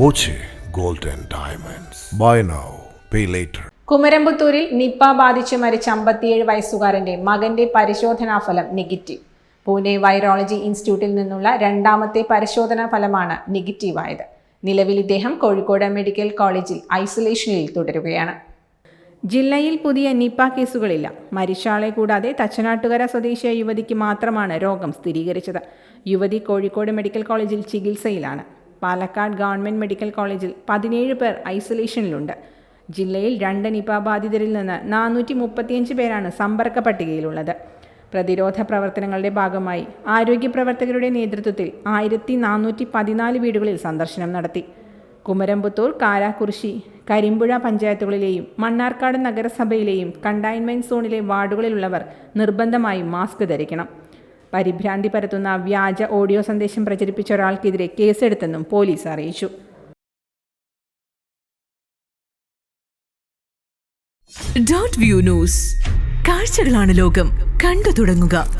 Boche gold and diamonds. Buy now pay later കുമരമ്പത്തൂരിൽ Nipah ബാധിച്ച് മരിച്ച അമ്പത്തിയേഴ് വയസ്സുകാരന്റെ മകന്റെ പരിശോധനാ ഫലം നെഗറ്റീവ്. പൂനെ വൈറോളജി ഇൻസ്റ്റിറ്റ്യൂട്ടിൽ നിന്നുള്ള രണ്ടാമത്തെ പരിശോധനാ ഫലമാണ് നെഗറ്റീവായത്. നിലവിൽ ഇദ്ദേഹം കോഴിക്കോട് മെഡിക്കൽ കോളേജിൽ ഐസൊലേഷനിൽ തുടരുകയാണ്. ജില്ലയിൽ പുതിയ നിപ്പ കേസുകളില്ല. മരിച്ചാളെ കൂടാതെ തച്ചനാട്ടുകര സ്വദേശിയ യുവതിക്ക് മാത്രമാണ് രോഗം സ്ഥിരീകരിച്ചത്. യുവതി കോഴിക്കോട് മെഡിക്കൽ കോളേജിൽ ചികിത്സയിലാണ്. പാലക്കാട് ഗവൺമെന്റ് മെഡിക്കൽ കോളേജിൽ പതിനേഴ് പേർ ഐസൊലേഷനിലുണ്ട്. ജില്ലയിൽ രണ്ട് നിപ ബാധിതരിൽ നിന്ന് നാനൂറ്റി മുപ്പത്തിയഞ്ച് പേരാണ് സമ്പർക്ക പട്ടികയിലുള്ളത് പ്രതിരോധ പ്രവർത്തനങ്ങളുടെ ഭാഗമായി ആരോഗ്യ പ്രവർത്തകരുടെ നേതൃത്വത്തിൽ ആയിരത്തി നാനൂറ്റി പതിനാല് വീടുകളിൽ സന്ദർശനം നടത്തി. കുമരമ്പത്തൂർ കാരാക്കുറിശി കരിമ്പുഴ പഞ്ചായത്തുകളിലെയും മണ്ണാർക്കാട് നഗരസഭയിലെയും കണ്ടെയ്ൻമെന്റ് സോണിലെ വാർഡുകളിലുള്ളവർ നിർബന്ധമായും മാസ്ക് ധരിക്കണം. പരിഭ്രാന്തി പരത്തുന്ന വ്യാജ ഓഡിയോ സന്ദേശം പ്രചരിപ്പിച്ച ഒരാൾക്കെതിരെ കേസെടുത്തെന്നും പോലീസ് അറിയിച്ചു. ഡോട്ട് വ്യൂ ന്യൂസ് കാഴ്ചകളാണ് ലോകം. കണ്ടു തുടങ്ങുക.